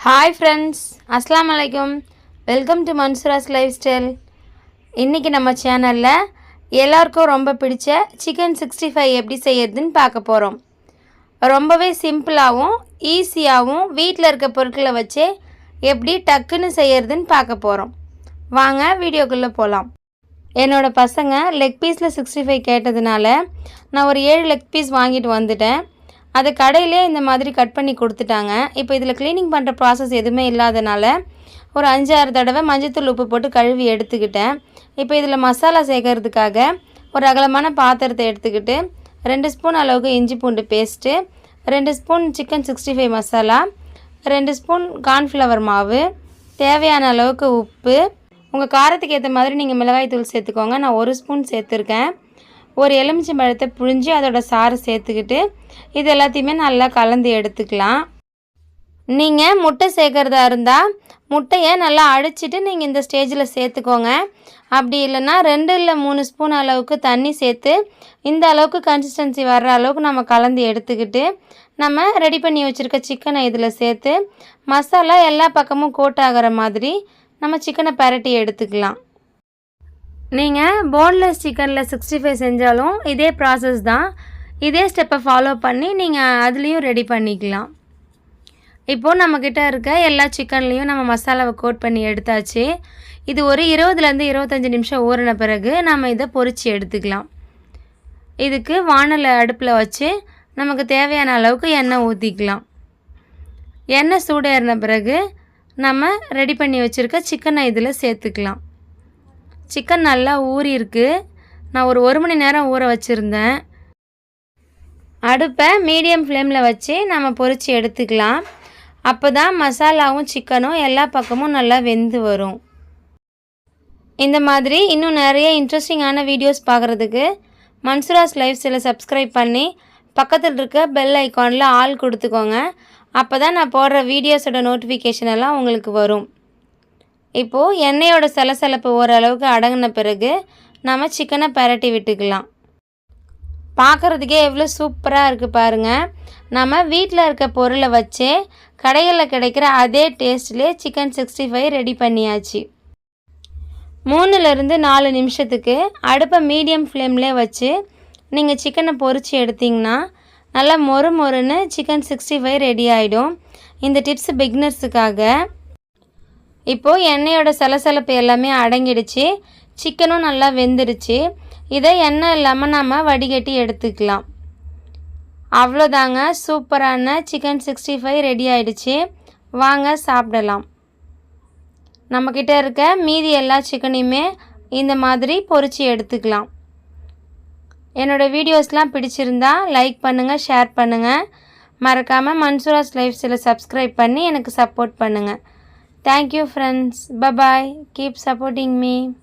Hi friends அஸ்லாம் வலைக்கம் welcome to Mansoora's life style இன்றைக்கி நம்ம சேனலில் எல்லாருக்கும் ரொம்ப பிடிச்ச சிக்கன் சிக்ஸ்டி ஃபைவ் எப்படி செய்யறதுன்னு பார்க்க போகிறோம் ரொம்பவே சிம்பிளாகவும் ஈஸியாகவும் வீட்டில் இருக்க பொருட்களை வச்சே எப்படி டக்குன்னு செய்யறதுன்னு பார்க்க போகிறோம் வாங்க வீடியோக்குள்ளே போகலாம் என்னோடய பசங்க லெக் பீஸில் சிக்ஸ்டி ஃபைவ் கேட்டதுனால நான் ஒரு ஏழு லெக் பீஸ் வாங்கிட்டு வந்துட்டேன். அதை கடையிலே இந்த மாதிரி கட் பண்ணி கொடுத்துட்டாங்க. இப்போ இதில் க்ளீனிங் பண்ணுற ப்ராசஸ் எதுவுமே இல்லாதனால ஒரு அஞ்சாறு தடவை மஞ்சத்தூள் உப்பு போட்டு கழுவி எடுத்துக்கிட்டேன். இப்போ இதில் மசாலா சேர்க்கறதுக்காக ஒரு அகலமான பாத்திரத்தை எடுத்துக்கிட்டு ரெண்டு ஸ்பூன் அளவுக்கு இஞ்சி பூண்டு பேஸ்ட்டு ரெண்டு spoon chicken sixty five masala ரெண்டு ஸ்பூன் கார்ன்ஃப்ளவர் மாவு தேவையான அளவுக்கு உப்பு. உங்கள் காரத்துக்கு ஏற்ற மாதிரி நீங்கள் மிளகாய் தூள் சேர்த்துக்கோங்க. நான் ஒரு ஸ்பூன் சேர்த்துருக்கேன். ஒரு எலுமிச்சை பழத்தை புழிஞ்சு அதோட சாறு சேர்த்துக்கிட்டு இது எல்லாத்தையுமே நல்லா கலந்து எடுத்துக்கலாம். நீங்கள் முட்டை சேர்க்குறதா இருந்தால் முட்டையை நல்லா அடிச்சிட்டு நீங்கள் இந்த ஸ்டேஜில் சேர்த்துக்கோங்க. அப்படி இல்லைன்னா ரெண்டு இல்லை மூணு ஸ்பூன் அளவுக்கு தண்ணி சேர்த்து இந்த அளவுக்கு கன்சிஸ்டன்சி வர்ற அளவுக்கு நம்ம கலந்து எடுத்துக்கிட்டு நம்ம ரெடி பண்ணி வச்சுருக்க சிக்கனை இதில் சேர்த்து மசாலா எல்லா பக்கமும் கோட் ஆகிற மாதிரி நம்ம சிக்கனை பரட்டி எடுத்துக்கலாம். நீங்கள் போன்லெஸ் சிக்கனில் சிக்ஸ்டி ஃபைவ் செஞ்சாலும் இதே ப்ராசஸ் தான். இதே ஸ்டெப்பை ஃபாலோ பண்ணி நீங்கள் அதுலேயும் ரெடி பண்ணிக்கலாம். இப்போது நம்மக்கிட்ட இருக்க எல்லா சிக்கன்லேயும் நம்ம மசாலாவை கோட் பண்ணி எடுத்தாச்சு. இது ஒரு இருபதுலேருந்து இருபத்தஞ்சி நிமிஷம் ஊறின பிறகு நம்ம இதை பொரித்து எடுத்துக்கலாம். இதுக்கு வானலை அடுப்பில் வச்சு நமக்கு தேவையான அளவுக்கு எண்ணெய் ஊற்றிக்கலாம் எண்ணெய் சூடேறின பிறகு நம்ம ரெடி பண்ணி வச்சுருக்க சிக்கனை இதில் சேர்த்துக்கலாம். சிக்கன் நல்லா ஊறி இருக்குது நான் ஒரு ஒரு மணி நேரம் ஊற வச்சுருந்தேன். அடுப்பை மீடியம் ஃப்ளேமில் வச்சு நம்ம பொரித்து எடுத்துக்கலாம். அப்போ தான் மசாலாவும் சிக்கனும் எல்லா பக்கமும் நல்லா வெந்து வரும். இந்த மாதிரி இன்னும் நிறைய இன்ட்ரெஸ்டிங்கான வீடியோஸ் பார்க்குறதுக்கு மன்சூராஸ் லைஃப் ஸ்டைலை சப்ஸ்கிரைப் பண்ணி பக்கத்தில் இருக்க பெல் ஐக்கானில் ஆள் கொடுத்துக்கோங்க. அப்போ தான் நான் போடுற வீடியோஸோட நோட்டிஃபிகேஷன் எல்லாம் உங்களுக்கு வரும். இப்போது எண்ணெயோட சலசலப்பு ஓரளவுக்கு அடங்கின பிறகு நம்ம சிக்கனை பரட்டி விட்டுக்கலாம். பார்க்குறதுக்கே எவ்வளோ சூப்பராக இருக்குது பாருங்கள் நம்ம வீட்டில் இருக்க பொருளை வச்சே கடைகளில் கிடைக்கிற அதே டேஸ்ட்லேயே சிக்கன் சிக்ஸ்டி ஃபைவ் ரெடி பண்ணியாச்சு. மூணுலேருந்து நாலு நிமிஷத்துக்கு அடுப்பை மீடியம் ஃப்ளேம்லேயே வச்சு நீங்கள் சிக்கனை பொரித்து எடுத்திங்கன்னா நல்லா மொறு மொறுன்னு சிக்கன் சிக்ஸ்டி ஃபைவ் ரெடி ஆகிடும் இந்த டிப்ஸ் பிக்னர்ஸுக்காக இப்போது எண்ணெயோட சலசலப்பு எல்லாமே அடங்கிடுச்சு. சிக்கனும் நல்லா வெந்துருச்சு இதை எண்ணெய் இல்லாமல் நம்ம வடிகட்டி எடுத்துக்கலாம். அவ்வளோதாங்க. சூப்பரான சிக்கன் சிக்ஸ்டி ஃபைவ் ரெடி ஆயிடுச்சு. வாங்க சாப்பிடலாம். நம்மக்கிட்ட இருக்க மீதி எல்லா சிக்கனையுமே இந்த மாதிரி பொரித்து எடுத்துக்கலாம். என்னோடய வீடியோஸ்லாம் பிடிச்சிருந்தா லைக் பண்ணுங்கள் ஷேர் பண்ணுங்கள் மறக்காமல் மன்சூராஸ் லைஃப் ஸ்டைலை சப்ஸ்கிரைப் பண்ணி எனக்கு சப்போர்ட் பண்ணுங்கள் Thank you friends. Bye bye. Keep supporting me.